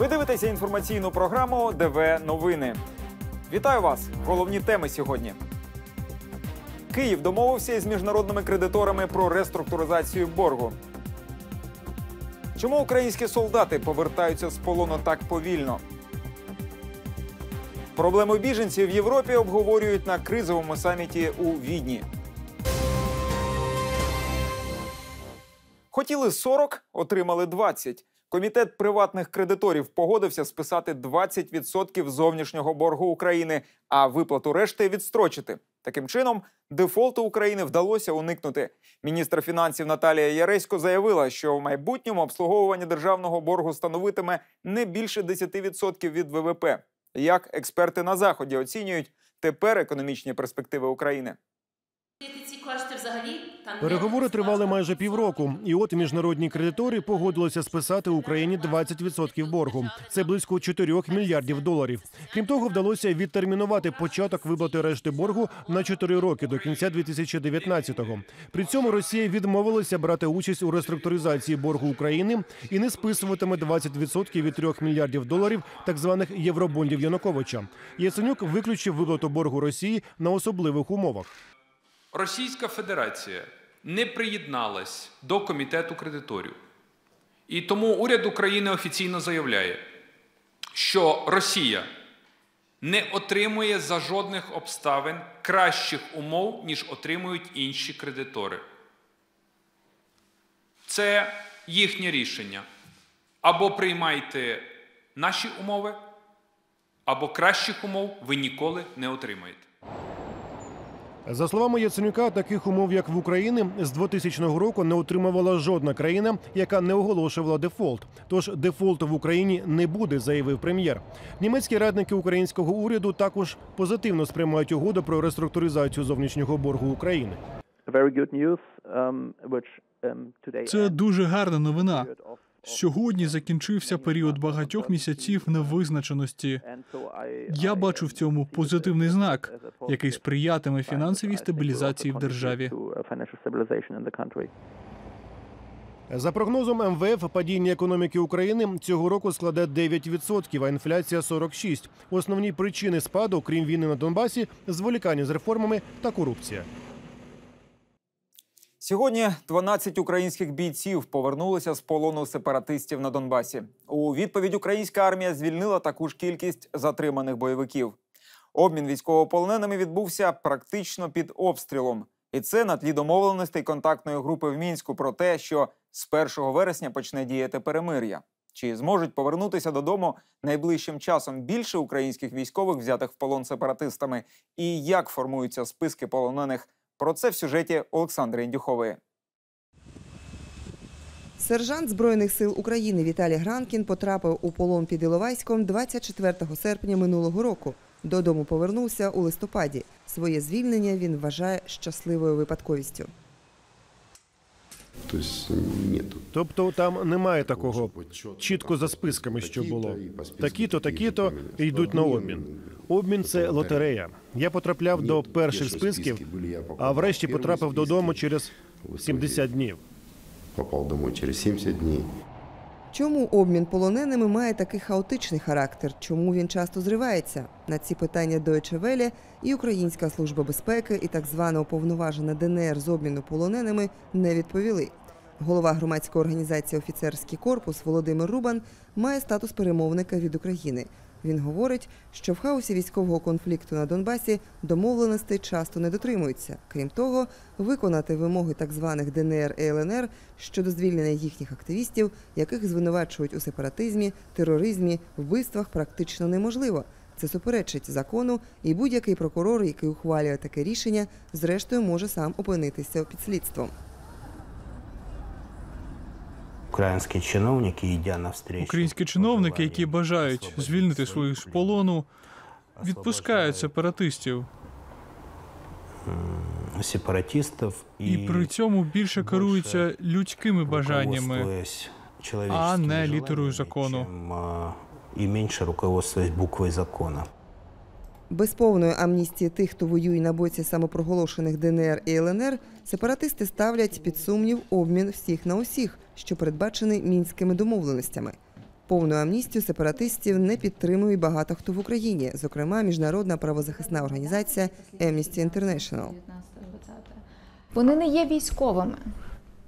Ви дивитеся інформаційну програму ДВ Новини. Вітаю вас! Головні теми сьогодні. Київ домовився із міжнародними кредиторами про реструктуризацію боргу. Чому українські солдати повертаються з полону так повільно? Проблеми біженців в Європі обговорюють на кризовому саміті у Відні. Хотіли 40, отримали 20. Комітет приватних кредиторів погодився списати 20% зовнішнього боргу України, а виплату решти відстрочити. Таким чином, дефолту України вдалося уникнути. Міністр фінансів Наталія Яресько заявила, що в майбутньому обслуговування державного боргу становитиме не більше 10% від ВВП. Як експерти на заході оцінюють тепер економічні перспективи України? Ці кошти Переговори тривали майже півроку, і от міжнародні кредитори погодилися списати Україні 20% боргу. Це близько 4 мільярдів доларів. Крім того, вдалося відтермінувати початок виплати решти боргу на 4 роки до кінця 2019-го. При цьому Росія відмовилася брати участь у реструктуризації боргу України і не списуватиме 20% від 3 мільярдів доларів так званих євробондів Януковича. Яценюк виключив виплату боргу Росії на особливих умовах. Російська Федерація не приєдналась до комітету кредиторів. І тому уряд України офіційно заявляє, що Росія не отримує за жодних обставин кращих умов, ніж отримують інші кредитори. Це їхнє рішення. Або приймайте наші умови, або кращих умов ви ніколи не отримаєте. За словами Яценюка, таких умов, як в Україні, з 2000 року не отримувала жодна країна, яка не оголошувала дефолт. Тож дефолту в Україні не буде, заявив прем'єр. Німецькі радники українського уряду також позитивно сприймають угоду про реструктуризацію зовнішнього боргу України. um, um, Це дуже гарна новина. Сьогодні закінчився період багатьох місяців невизначеності. Я бачу в um, цьому позитивний знак, який сприятиме фінансовій стабілізації в державі. За прогнозом МВФ, падіння економіки України цього року складе 9%, а інфляція 46%. Основні причини спаду, крім війни на Донбасі, зволікання з реформами та корупція. Сьогодні 12 українських бійців повернулися з полону сепаратистів на Донбасі. У відповідь українська армія звільнила таку ж кількість затриманих бойовиків. Обмін військовополоненими відбувся практично під обстрілом. І це на тлі домовленостей контактної групи в мінську про те, що з 1 вересня почне діяти перемир'я. Чи зможуть повернутися додому найближчим часом більше українських військових, взятих в полон сепаратистами, і як формуються списки полонених? Про це в сюжеті Олександри Індюхової. Сержант Збройних сил України Віталій Гранкін потрапив у полон під Іловайськом 24 серпня минулого року. Додому повернувся у листопаді. Своє звільнення він вважає щасливою випадковістю. То есть. Тобто там немає такого чітко за списками, що було. Такі-то, такі-то йдуть на обмін. Обмін це лотерея. Я потрапляв до перших списків, а врешті потрапив додому через 70 днів. Попал домой через 70 дней. Чому обмін полоненими має такий хаотичний характер? Чому він часто зривається? На ці питання Deutsche Welle і Українська служба безпеки, і так звана уповноважена ДНР з обміну полоненими не відповіли. Голова громадської організації Офіцерський корпус Володимир Рубан має статус перемовника від України. Він говорить, що в хаосі військового конфлікту на Донбасі домовленостей часто не дотримуються. Крім того, виконати вимоги так званих ДНР і ЛНР щодо звільнення їхніх активістів, яких звинувачують у сепаратизмі, тероризмі, вбивствах, практично неможливо. Це суперечить закону, і будь-який прокурор, який ухвалює таке рішення, зрештою може сам опинитися під слідством. Українські чиновники, йдя навстрічу. Українські чиновники, які бажають звільнити своїх з полону, відпускають сепаратистів, сепаратистів і при цьому більше керуються людськими бажаннями. а не літерою закону. і менше руководствуясь буквою закону. Без повної амністії тих, хто воює на боці самопроголошених ДНР і ЛНР, сепаратисти ставлять під сумнів обмін всіх на усіх, що передбачений мінськими домовленостями. Повну амністію сепаратистів не підтримує багато хто в Україні, зокрема міжнародна правозахисна організація Amnesty International. Вони не є військовими.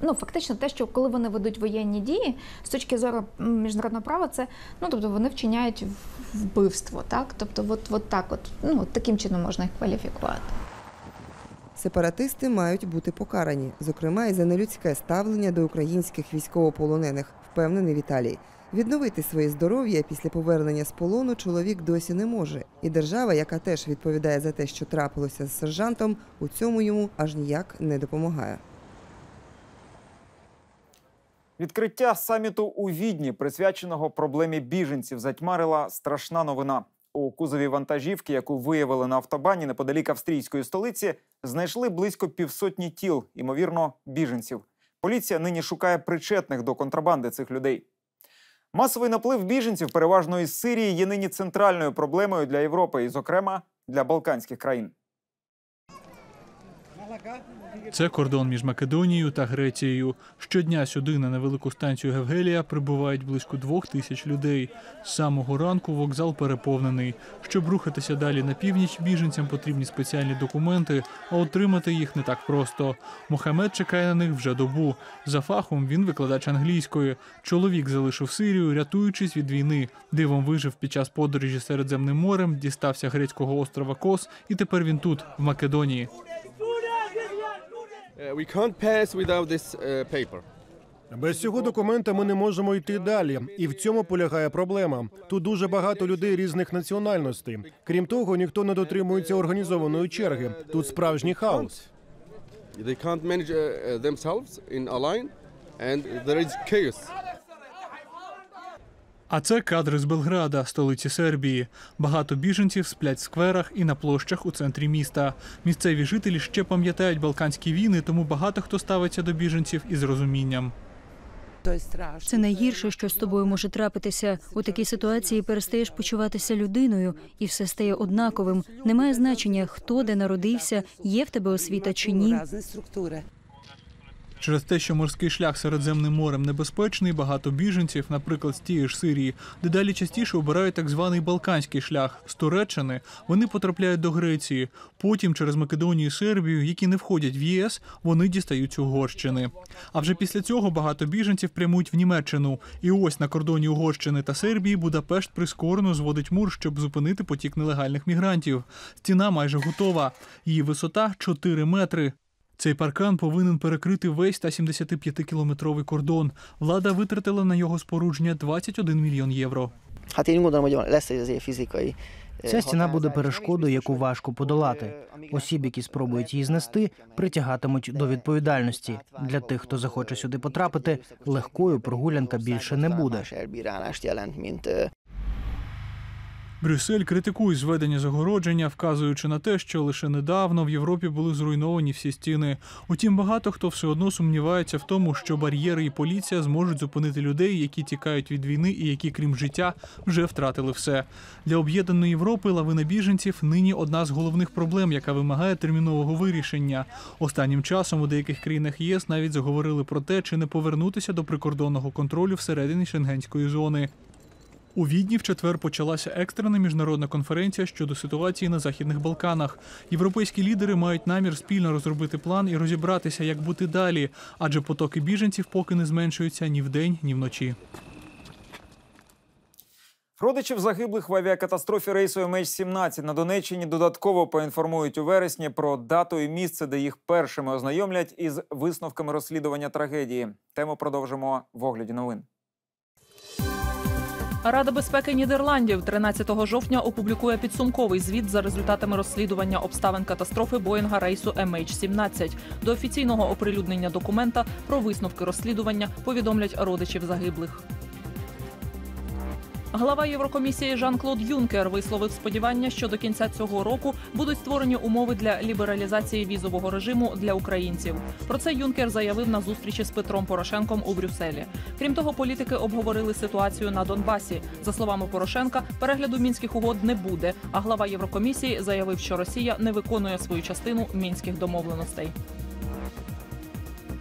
Ну, фактично, те, що коли вони ведуть воєнні дії, з точки зору міжнародного права, це ну тобто вони вчиняють вбивство, так? Тобто, от, от так, от ну таким чином можна їх кваліфікувати. Сепаратисти мають бути покарані, зокрема і за нелюдське ставлення до українських військовополонених, впевнений Віталій. Відновити своє здоров'я після повернення з полону чоловік досі не може. І держава, яка теж відповідає за те, що трапилося з сержантом, у цьому йому аж ніяк не допомагає. Відкриття саміту у Відні, присвяченого проблемі біженців, затьмарила страшна новина. У кузові вантажівки, яку виявили на автобані неподалік австрійської столиці, знайшли близько півсотні тіл, ймовірно, біженців. Поліція нині шукає причетних до контрабанди цих людей. Масовий наплив біженців, переважно із Сирії, є нині центральною проблемою для Європи і, зокрема, для Балканських країн. Це кордон між Македонією та Грецією. Щодня сюди на невелику станцію Гевгелія прибувають близько двох тисяч людей. З самого ранку вокзал переповнений. Щоб рухатися далі на північ, біженцям потрібні спеціальні документи, а отримати їх не так просто. Мохамед чекає на них вже добу. За фахом він викладач англійської. Чоловік залишив Сирію, рятуючись від війни. Дивом вижив під час подорожі Середземним морем, дістався грецького острова Кос, і тепер він тут, в Македонії. Uh, we can't pass without this uh, paper. Без цього документа ми не можемо йти далі, і в цьому полягає проблема. Тут дуже багато людей різних національностей. Крім того, ніхто не дотримується організованої черги. Тут справжній хаос. They can't manage uh, themselves in a line, and there is chaos. А це кадри з Белграда, столиці Сербії. Багато біженців сплять в скверах і на площах у центрі міста. Місцеві жителі ще пам'ятають балканські війни, тому багато хто ставиться до біженців із розумінням. Це найгірше, що з тобою може трапитися. У такій ситуації перестаєш почуватися людиною, і все стає однаковим. Немає значення, хто де народився, є в тебе освіта чи ні. Через те, що морський шлях Середземним морем небезпечний, багато біженців, наприклад, з тієї ж Сирії, дедалі частіше обирають так званий Балканський шлях з Туреччини. Вони потрапляють до Греції. Потім через Македонію і Сербію, які не входять в ЄС, вони дістаються Угорщини. А вже після цього багато біженців прямують в Німеччину. І ось на кордоні Угорщини та Сербії Будапешт прискорено зводить мур, щоб зупинити потік нелегальних мігрантів. Стіна майже готова. Її висота 4 метри. Цей паркан повинен перекрити весь 175-кілометровий кордон. Влада витратила на його спорудження 21 мільйон євро. Ця стіна буде перешкодою, яку важко подолати. Осіб, які спробують її знести, притягатимуть до відповідальності. Для тих, хто захоче сюди потрапити, легкою прогулянка більше не буде. Брюссель критикує зведення загородження, вказуючи на те, що лише недавно в Європі були зруйновані всі стіни. Утім, багато хто все одно сумнівається в тому, що бар'єри і поліція зможуть зупинити людей, які тікають від війни і які, крім життя, вже втратили все. Для об'єднаної Європи лавина біженців нині одна з головних проблем, яка вимагає термінового вирішення. Останнім часом у деяких країнах ЄС навіть заговорили про те, чи не повернутися до прикордонного контролю всередині шенгенської зони. У Відні в четвер почалася екстрена міжнародна конференція щодо ситуації на західних Балканах. Європейські лідери мають намір спільно розробити план і розібратися, як бути далі, адже потоки біженців поки не зменшуються ні вдень, ні вночі. Родичів загиблих в авіакатастрофі рейсу MH17 на Донеччині додатково поінформують у вересні про дату і місце, де їх першими ознайомлять із висновками розслідування трагедії. Тему продовжимо в огляді новин. Рада безпеки Нідерландів 13 жовтня опублікує підсумковий звіт за результатами розслідування обставин катастрофи Боїнга рейсу MH17. До офіційного оприлюднення документа про висновки розслідування повідомлять родичів загиблих. Глава Єврокомісії Жан-Клод Юнкер висловив сподівання, що до кінця цього року будуть створені умови для лібералізації візового режиму для українців. Про це Юнкер заявив на зустрічі з Петром Порошенком у Брюсселі. Крім того, політики обговорили ситуацію на Донбасі. За словами Порошенка, перегляду мінських угод не буде. А глава Єврокомісії заявив, що Росія не виконує свою частину мінських домовленостей.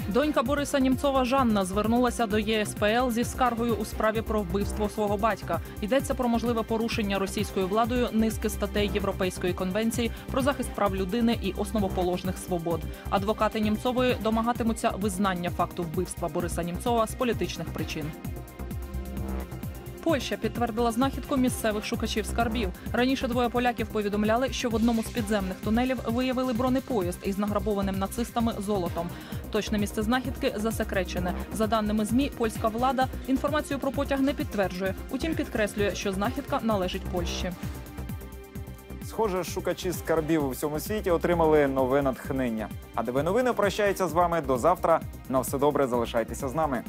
Донька Бориса Німцова Жанна звернулася до ЄСПЛ зі скаргою у справі про вбивство свого батька. Йдеться про можливе порушення російською владою низки статей Європейської конвенції про захист прав людини і основоположних свобод. Адвокати Німцової домагатимуться визнання факту вбивства Бориса Німцова з політичних причин. Польща підтвердила знахідку місцевих шукачів скарбів. Раніше двоє поляків повідомляли, що в одному з підземних тунелів виявили бронепоїзд із награбованим нацистами золотом. Точне місце знахідки засекречене. За даними змі, польська влада інформацію про потяг не підтверджує. Утім, підкреслює, що знахідка належить Польщі. Схоже, шукачі скарбів у всьому світі отримали нове натхнення. А ДВ новини прощається з вами до завтра. На все добре, залишайтеся з нами.